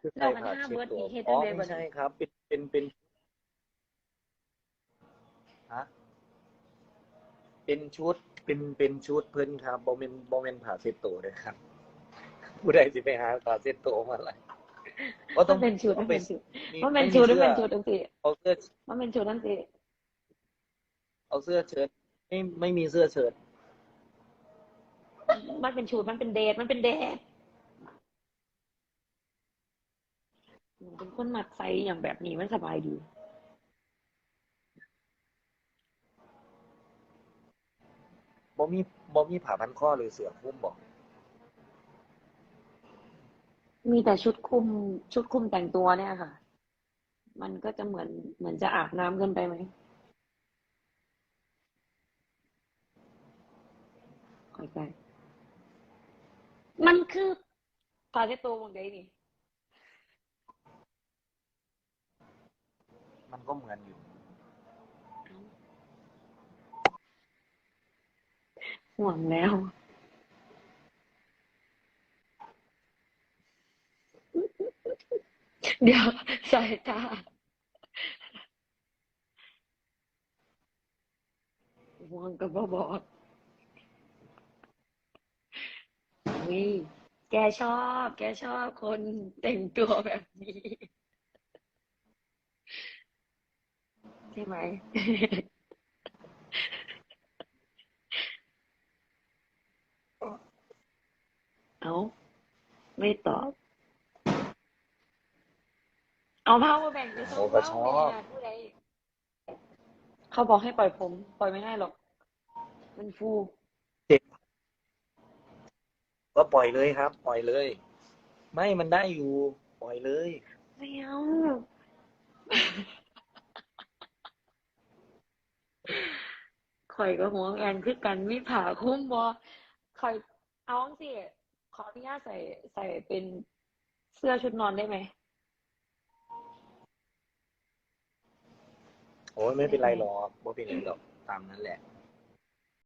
คือเราใส่มันผ้าห้ามเช็ดเบิดตัวอีกเฮ็ดอ๋อจั่งใดบัไม่ดใช่นี้ครับ เป็นเป็นเป็นฮะเป็นชุดเป็นเป็นชุดเพิ่นครับบ่แม่นบ่แม่นผ้าเช็ดตัวเด้อครับ ผู้ใดสิไปหาผ้าเช็ดตัวมาอะไรก็ต้มัอนงเป็นชุดต้มัอนงเป็นชุดมีมันเป็นไม่มีชุดมันสื้อเป็นชุดจังซี่เอาเสื้อมันเป็นชุดจังซี่เอาเสื้อเชิ้ตไม่ไม่มีเสื้อเชิ้ตมันเป็นชุดมันเป็นเดทมันเป็นเดทหนู เป็นคนมักใส่อย่างแบบนี้มันสบายดีบ่มีบ่มีผ้าพันคอหรือเสื้อคลุมบ่มีแต่ชุดคลุม ชุดคลุมแต่งตัวเนี่ยค่ะ มันก็จะเหมือนเหมือนจะอาบน้ำเกินไปไหมค่อยไปมันคือผ้าเช็ดตัวหมดเลยนี่ มันก็เหมือนอยู่ ห่วงแล้ว เดี๋ยวสายตาห่วงกับบ่บอกวิแกชอบ แกชอบคนแต่งตัวแบบนี้ ใช่ไหม เอาไม่ตอบ เอาผ้ามาแบ่งไปส่งโอ้ก็ชอบแม่ผู้ใดเขาบอกให้ปล่อยผม ปล่อยไม่ได้หรอก มันฟู ก็ปล่อยเลยครับ ปล่อยเลย ไม่มันได้อยู่ ปล่อยเลย ไม่เอา ข่อยก็หัวงานคือกันมีผ่าคุ้มบอข่อยเอาสิขออนุญาตใส่ใส่เป็นเสื้อชุดนอนได้ไหมโอ้ยไม่เป็นไรหรอกบ่เป็นไรหรอกตามนั้นแหละ